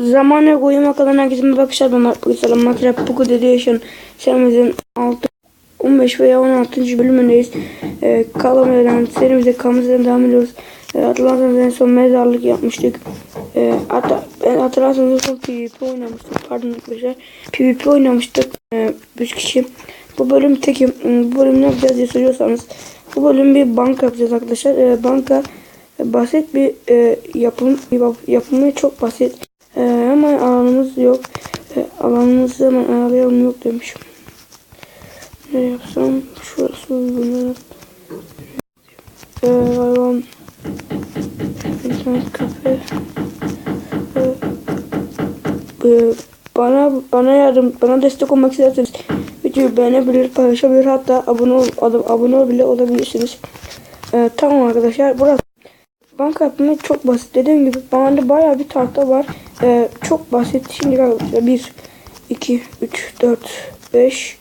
Zamanı uyuma kalan herkese merhaba arkadaşlar ben Mark Bugün Minecraft Poco Edition serimizin 6, 15 veya 16. bölümündeyiz. Ee, Kalameden serimize kalmamıza devam ediyoruz. Ee, hatırlarsanız en son mezarlık yapmıştık. Ee, hatta ben hatırlarsanız en son PvP oynamıştık. Pardon arkadaşlar. PvP oynamıştık. Ee, 3 kişi. Bu bölüm tekim. Bu bölüm ne yapacağız diye soruyorsanız. Bu bölüm bir banka yapacağız arkadaşlar. Ee, banka basit bir e, yapım yap- yapımı çok basit. E, hemen alanımız yok. E, alanımızı hemen ayarlayalım yok demişim. Ne yapsam şurası uygun. E, hayvan internet kafe e, bana bana yardım bana destek olmak isterseniz videoyu beğenebilir paylaşabilir hatta abone ol, ab- abone bile olabilirsiniz. E, tamam arkadaşlar burası Banka yapımı çok basit. Dediğim gibi bende bayağı bir tahta var. Ee, çok basit. Şimdi arkadaşlar 1, 2, 3, 4, 5,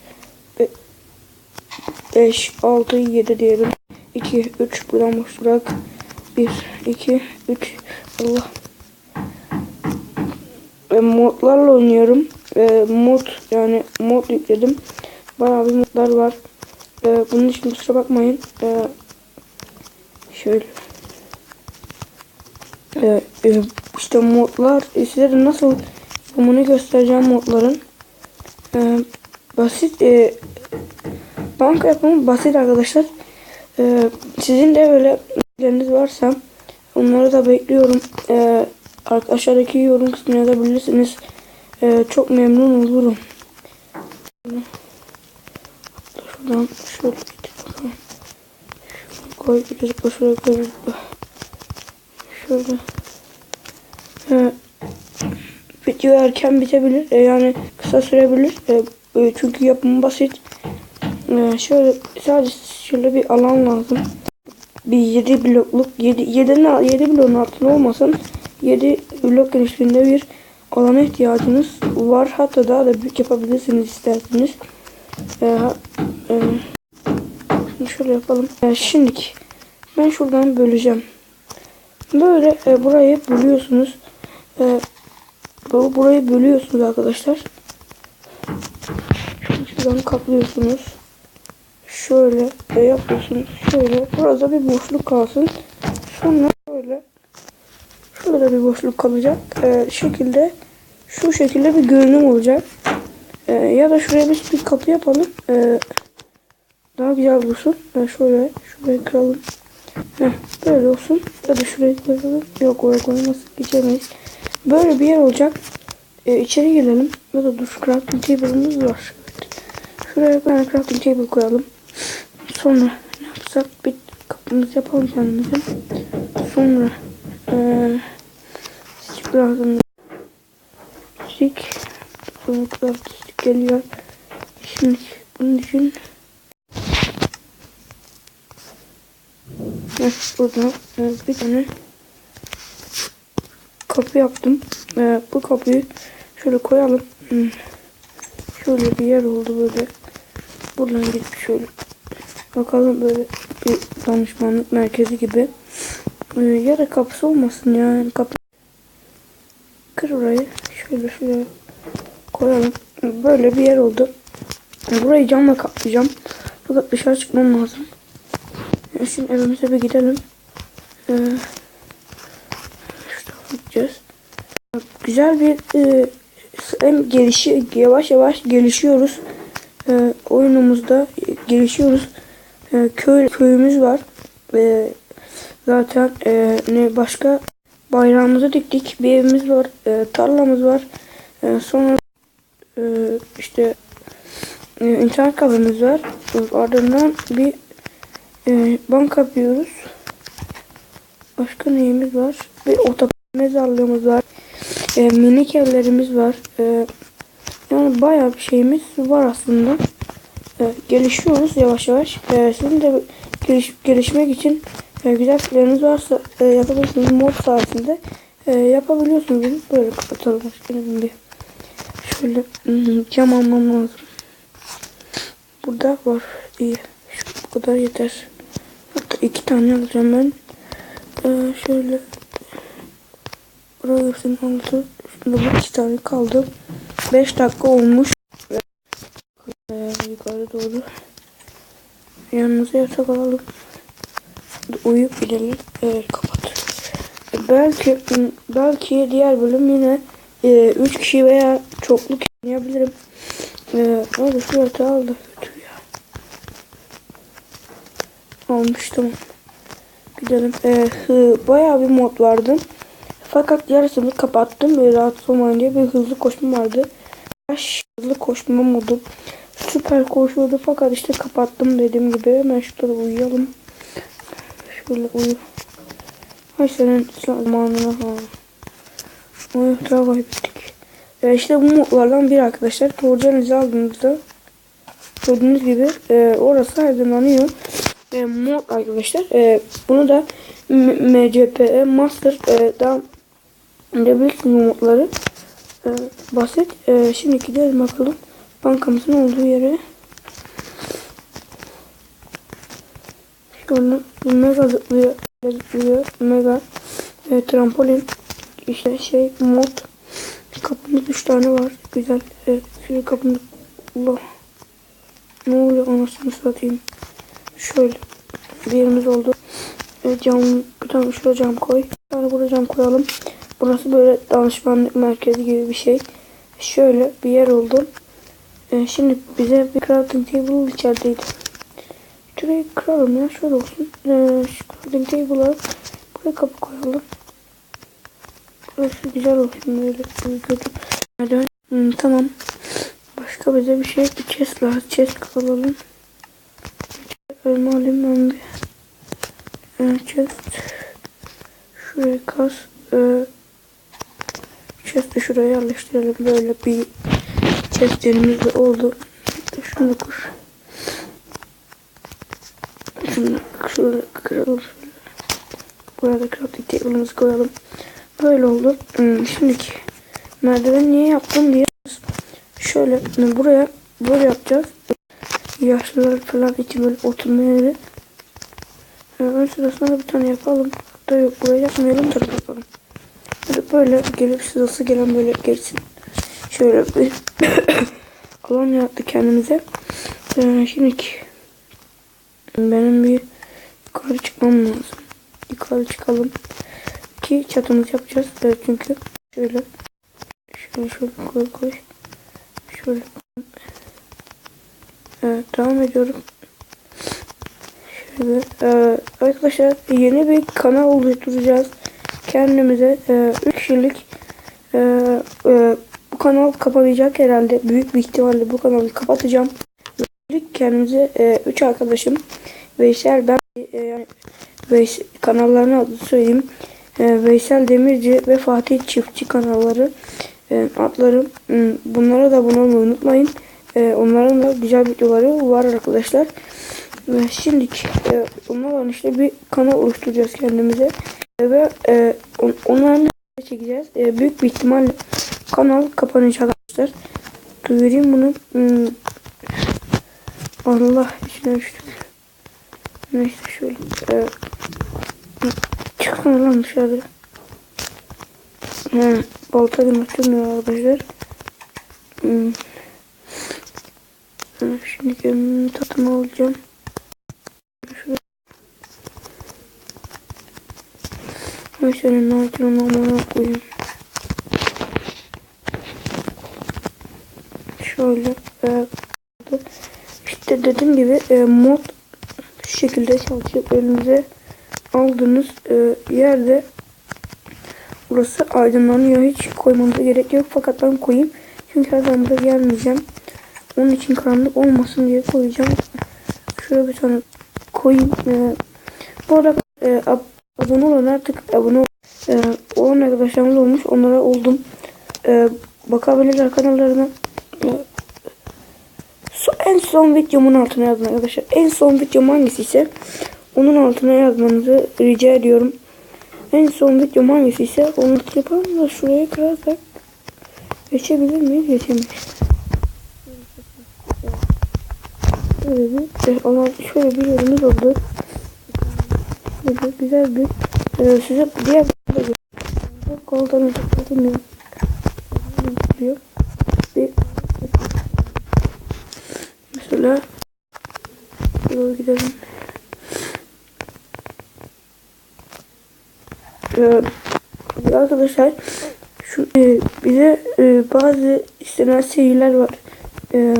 5, 6, 7 diyelim. 2, 3 buradan boş bırak. 1, 2, 3. Allah. E, modlarla oynuyorum. E, mod yani mod yükledim. Bayağı bir modlar var. E, bunun için kusura bakmayın. E, şöyle. Ee, e, işte modlar e, size nasıl bunu göstereceğim modların. Ee, basit e, banka yapımı basit arkadaşlar. Ee, sizin de böyle fikirleriniz varsa onları da bekliyorum. Ee, aşağıdaki yorum kısmına yazabilirsiniz. Ee, çok memnun olurum. Şuradan şöyle koy biraz şuraya koy Şöyle. Ee, video erken bitebilir. Ee, yani kısa sürebilir. Ee, e, çünkü yapımı basit. Ee, şöyle sadece şöyle bir alan lazım. Bir 7 blokluk 7 7'nin 7 bloğun altında olmasın. 7 blok genişliğinde bir alana ihtiyacınız var. Hatta daha da büyük yapabilirsiniz isterseniz. Ee, e, şimdi şöyle yapalım. Ee, şimdiki ben şuradan böleceğim. Böyle e, burayı bölüyorsunuz. E, bu burayı bölüyorsunuz arkadaşlar. Şuradan kaplıyorsunuz. Şöyle e, yapıyorsunuz. Şöyle burada bir boşluk kalsın. Sonra şöyle şurada bir boşluk kalacak. E, şekilde şu şekilde bir görünüm olacak. E, ya da şuraya bir, bir kapı yapalım. E, daha güzel dursun. E, şöyle şurayı kıralım. Böyle olsun. Ya da şuraya koyalım. Yok oraya koyamazsın. Geçemeyiz. Böyle bir yer olacak. Ee, içeri girelim. Ya da dur crafting table'ımız var. Şuraya bir crafting table koyalım. Sonra ne yapsak? Bir kapımızı yapalım kendimize. Sonra ee, stick lazım. Stick. Sonra geliyor. Şimdi bunun için Evet, burada e, bir tane kapı yaptım. E, bu kapıyı şöyle koyalım. Şöyle bir yer oldu böyle. Buradan gidip şöyle bakalım böyle bir danışmanlık merkezi gibi. E, ya da kapısı olmasın ya. Yani kapı kır orayı. Şöyle şuraya koyalım. Böyle bir yer oldu. Burayı camla kaplayacağım. Fakat dışarı çıkmam lazım. Şimdi evimize bir gidelim. Ee. Güzel bir e, hem gelişi yavaş yavaş gelişiyoruz. E, oyunumuzda gelişiyoruz. E, köy köyümüz var. E, zaten e, ne başka bayrağımızı diktik. Bir evimiz var. E, tarlamız var. E, sonra e, işte e, internet kafemiz var. Ardından bir e, banka yapıyoruz. Başka neyimiz var? Bir otopark mezarlığımız var. E, minik evlerimiz var. E, yani bayağı bir şeyimiz var aslında. E, gelişiyoruz yavaş yavaş. E, sizin de geliş, gelişmek için e, güzel fikirleriniz varsa e, yapabilirsiniz. Mod sayesinde e, yapabiliyorsunuz. Böyle kapatalım başka bir. Şöyle hmm, cam almam lazım. Burada var. İyi. Şu bu kadar yeter. İki tane alacağım ben. Ee, şöyle burası altı Şimdi bu iki tane kaldı. 5 dakika olmuş. Ee, yukarı doğru yanımıza yatak alalım. Uyuyup gidelim. Evet kapat. E, Belki belki diğer bölüm yine 3 kişi veya çoklu kişi oynayabilirim. Ee, hadi şu yatağı al da götür ya. Almıştım. Gidelim. Ee, bayağı bir mod vardı. Fakat yarısını kapattım. Böyle rahatsız olmayın diye bir hızlı koşma vardı. Hızlı koşma modu. Süper koşuyordu fakat işte kapattım dediğim gibi. Hemen şurada uyuyalım. Şöyle uyu. Hay senin zamanına ha. Uyu daha kaybettik. E, işte bu modlardan biri arkadaşlar. Torcanızı aldığınızda gördüğünüz gibi e, orası aydınlanıyor. E, mod arkadaşlar. E, bunu da M- MCPE Master e, daha bu modları. E, basit. E, şimdi gidelim bakalım bankamızın olduğu yere. Şöyle mega zıplıyor. zıplıyor. Mega e, trampolin işte şey mod kapımız 3 tane var. Güzel. E, şöyle kapımız Allah. Ne oluyor anasını satayım. Şöyle bir yerimiz oldu. E, cam tane şuraya cam koy. Bir tane buraya cam koyalım. Burası böyle danışmanlık merkezi gibi bir şey. Şöyle bir yer oldu. E, şimdi bize bir crafting table içerideydi. Şurayı kıralım ya şöyle olsun. E, şu crafting table'a buraya kapı koyalım. Burası güzel olsun böyle gördüm. Hadi. Hmm, tamam. Başka bize bir şey chest lazım. Chest alalım. Elma alayım ben bir. Chest. Şuraya kas. E, chest'i şuraya yerleştirelim. Böyle bir chest yerimiz de oldu. Şunu da kur. Şunu şöyle kıralım. Burada crafting table'ımızı koyalım. Böyle oldu. Hmm, şimdiki merdiven niye yaptım diye şöyle hmm, buraya böyle yapacağız. Yaşlılar falan için böyle oturma yeri. Ee, ön sırasında bir tane yapalım. Da yok buraya yapmayalım da yapalım. Böyle, böyle gelip sırası gelen böyle geçsin. Şöyle bir alan yarattı kendimize. Ee, şimdiki benim bir yukarı çıkmam lazım. Yukarı çıkalım ki çatımızı yapacağız. Evet, çünkü şöyle şöyle şöyle koy koy. Şöyle. Evet, devam ediyorum. Şöyle. Ee, arkadaşlar yeni bir kanal oluşturacağız. Kendimize 3 kişilik e, e, bu kanal kapanacak herhalde. Büyük bir ihtimalle bu kanalı kapatacağım. Kendimize 3 arkadaşım Veysel ben e, Veys kanallarını adını söyleyeyim. E, Veysel Demirci ve Fatih Çiftçi kanalları e, adlarım. Hmm, Bunlara da abone olmayı unutmayın. E, onların da güzel videoları var arkadaşlar. Ve şimdilik e, onlarla işte bir kanal oluşturacağız kendimize. E, ve e, on, onların çekeceğiz. E, büyük bir ihtimalle kanal kapanacak arkadaşlar. Duyurayım bunu. Hmm. Allah içine düştük. Neyse şöyle. E, çıkın lan dışarı. He, balta girmek arkadaşlar. Hmm. Şimdi gömümün tatımı alacağım. Ay senin nacilin amına koyayım. Şöyle. E, işte dediğim gibi e, mod şu şekilde çalışıyor. Elinize aldığınız e, yerde burası aydınlanıyor. Hiç koymanıza gerek yok. Fakat ben koyayım. Çünkü her zaman buraya gelmeyeceğim. Onun için karanlık olmasın diye koyacağım. Şuraya bir tane koyayım. Ee, bu arada e, ab abone olan artık abone e, olan arkadaşlarımız olmuş. Onlara oldum. E, bakabilirler kanallarına. E, so, en son videomun altına yazın arkadaşlar. En son videom hangisi ise onun altına yazmanızı rica ediyorum. En son videom hangisi ise onu yapalım da şuraya kırarsak geçebilir miyiz? Geçemeyiz. Şöyle bir alan şöyle bir yerimiz oldu. Böyle güzel bir e, size diğer koltuğunu bilmiyorum. yapılıyor. Bir mesela Doğru gidelim. Ee, arkadaşlar şu e, bize e, bazı istenen seriler var. E,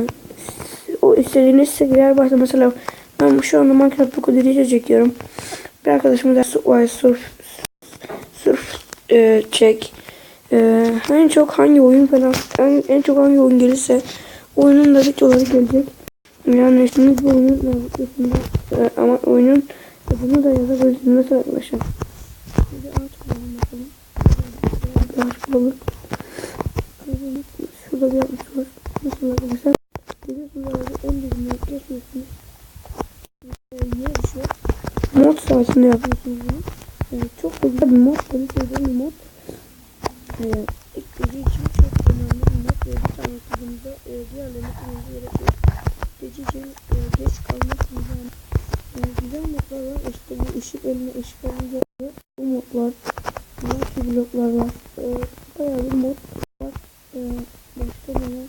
o istediğiniz seriler varsa mesela ben şu anda Minecraft bu kadar çekiyorum. Bir arkadaşım da Surf, surf, surf e, çek. E, en çok hangi oyun falan en, en çok hangi oyun gelirse oyunun da videoları gelecek. Yani şimdi bu oyunun da e, ama oyunun adını da yazabilirsiniz arkadaşlar. Şimdi ağaç bulalım bakalım. Ağaç bulalım. Şurada bir yapmış var. Nasıl arkadaşlar? Biliyorsunuz en dibine geçmiyorsunuz. E, yere düşüyor. Mod sayesinde yapıyorsunuz bunu. Yani çok da güzel bir mod. Tabii sevdiğim bir mod. E, ilk gece için çok önemli bir mod. E, bir tane kızımıza e, diğerlerini kırmızı gerek yok. Gece için e, geç kalmazsınız yani. E, güzel modlar var. İşte bu ışık eline ışık alınca bu modlar. Multi bloklar var. E, bayağı bir mod var. E, başka neler?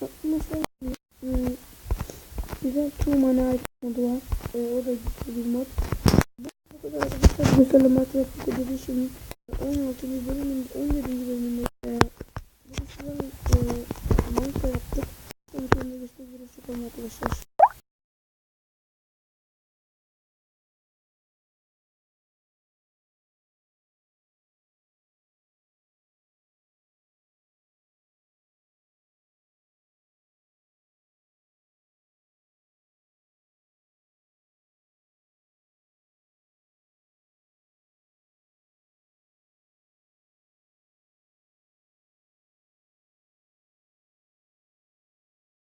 Bak Mesela e, güzel two mana ait modu var. E, o da güzel bir mod. Bu kadar arkadaşlar. Mesela Minecraft şimdi 16. bölümün 17. bölümünde e, bu sıralar e, Minecraft yaptık. Onun sonunda işte görüşürüz arkadaşlar.